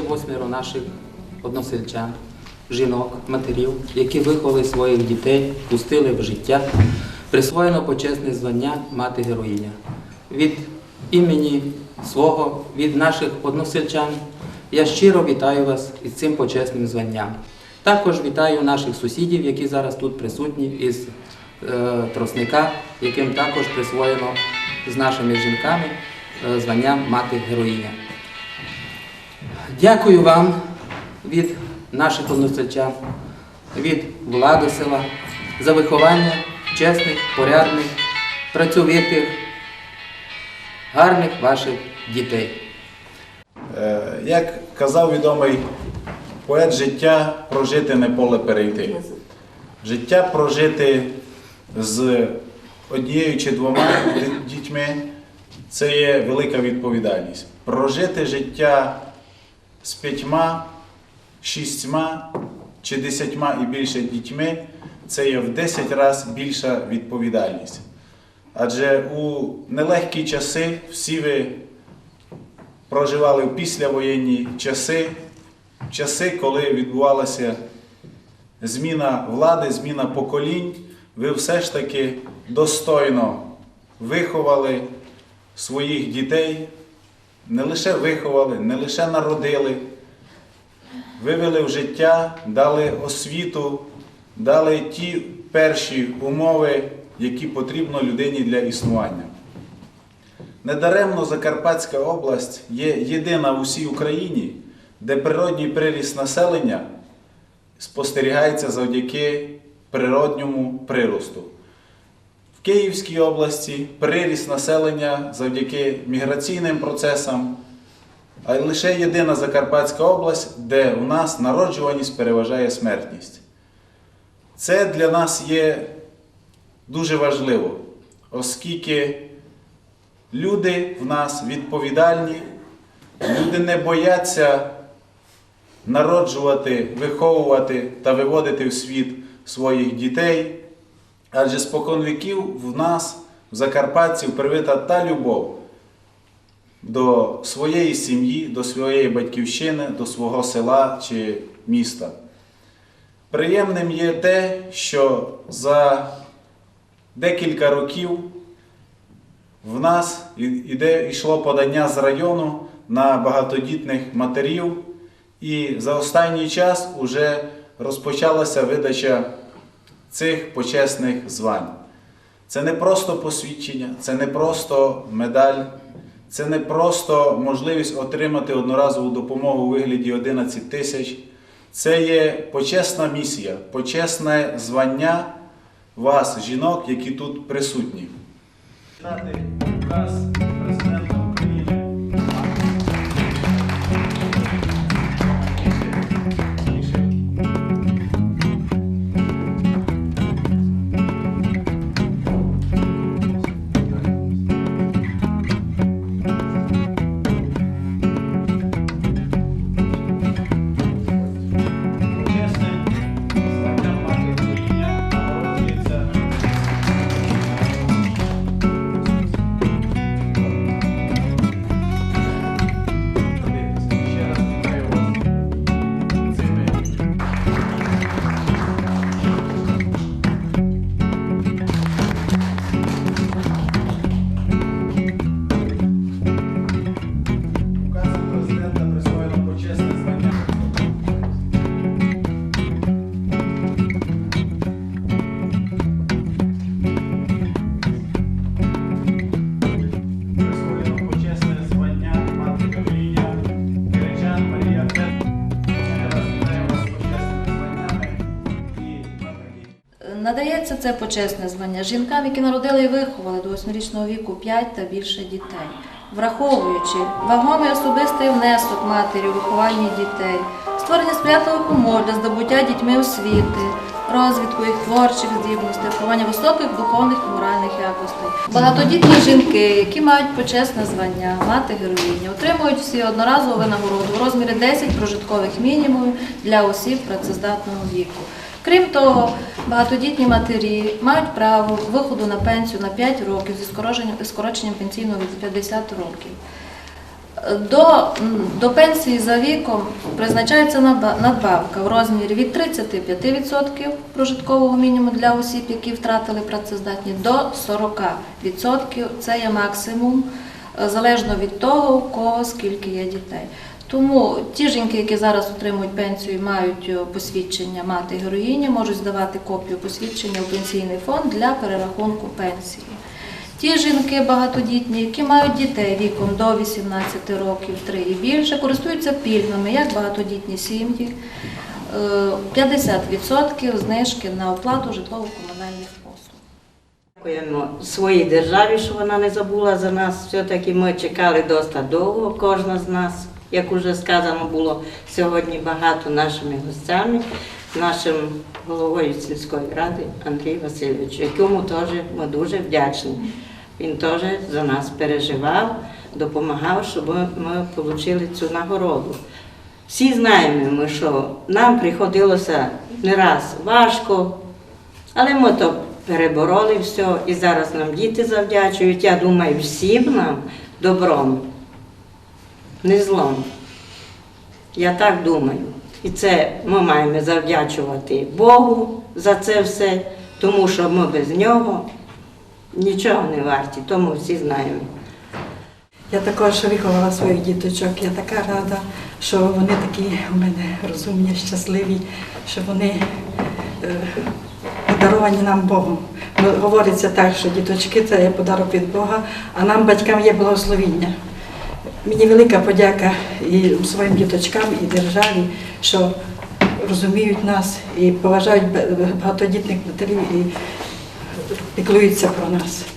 восьмеро наших односельчан, жінок, матерів, які виховали своїх дітей, пустили в життя, присвоєно почесне звання мати героїня. Від імені свого, від наших односельчан, я щиро вітаю вас із цим почесним званням. Також вітаю наших сусідів, які зараз тут присутні із е, Тросника, яким також присвоєно з нашими жінками е, звання мати героїня. Дякую вам від наших односельчан, від влади села за виховання чесних, порядних, працьовитих, гарних ваших дітей. Е, Як казав відомий поет, життя прожити не поле перейти. Життя прожити з однією чи двома дітьми це є велика відповідальність. Прожити життя з п'ятьма, шістьма чи десятьма і більше дітьми це є в 10 разів більша відповідальність. Адже у нелегкі часи всі ви проживали в післявоєнні часи, часи, коли відбувалася зміна влади, зміна поколінь, ви все ж таки достойно виховали своїх дітей, не лише виховали, не лише народили, вивели в життя, дали освіту, дали ті перші умови, які потрібно людині для існування. Недаремно Закарпатська область є єдина в усій Україні, де природній приріст населення спостерігається завдяки природньому приросту. Київській області приріст населення завдяки міграційним процесам, а лише єдина Закарпатська область, де у нас народжуваність переважає смертність. Це для нас є дуже важливо, оскільки люди в нас відповідальні, люди не бояться народжувати, виховувати та виводити в світ своїх дітей. Адже спокон віків в нас, в закарпатців, привита та любов до своєї сім'ї, до своєї батьківщини, до свого села чи міста. Приємним є те, що за декілька років в нас іде, йшло подання з району на багатодітних матерів, і за останній час вже розпочалася видача цих почесних звань. Це не просто посвідчення, це не просто медаль, це не просто можливість отримати одноразову допомогу у вигляді 11 тисяч. Це є почесна місія, почесне звання вас, жінок, які тут присутні. Читати Надається це почесне звання жінкам, які народили і виховали до 8-річного віку 5 та більше дітей, враховуючи вагомий особистий внесок матері у вихованні дітей, створення сприятливих умов для здобуття дітьми освіти, розвитку їх творчих здібностей, формування високих духовних і моральних якостей. Багатодітні жінки, які мають почесне звання, мати героїні, отримують всі одноразову винагороду у розмірі 10 прожиткових мінімумів для осіб працездатного віку. Крім того, багатодітні матері мають право виходу на пенсію на 5 років зі скороченням, пенсійного віку 50 років. До, до пенсії за віком призначається надбавка в розмірі від 35% прожиткового мінімуму для осіб, які втратили працездатність, до 40%. Це є максимум, е, залежно від того, у кого скільки є дітей. Тому ті жінки, які зараз отримують пенсію і мають е, посвідчення мати героїні, можуть здавати копію посвідчення у пенсійний фонд для перерахунку пенсії. Ті жінки багатодітні, які мають дітей віком до 18 років 3 і більше, користуються пільгами, як багатодітні сім'ї, Е, 50% знижки на оплату житлово-комунальних послуг. Дякуємо своїй державі, що вона не забула за нас. Все-таки ми чекали досить довго, кожна з нас, як уже сказано було сьогодні багато нашими гостями, нашим головою сільської ради Андрію Васильовичу, якому теж ми дуже вдячні. Він теж за нас переживав, допомагав, щоб ми отримали цю нагороду. Всі знаємо, ми, що нам приходилося не раз важко, але ми то перебороли все, і зараз нам діти завдячують. Я думаю, всім нам добром, не злом. Я так думаю. І це ми маємо завдячувати Богу за це все, тому що ми без нього нічого не варті, тому всі знаємо. Я також виховала своїх діточок. Я така рада, що вони такі у мене розумні, щасливі, що вони е, подаровані нам Богом. Говориться так, що діточки це є подарок від Бога, а нам, батькам, є благословіння. Мені велика подяка і своїм діточкам, і державі, що розуміють нас і поважають багатодітних матерів і піклуються про нас.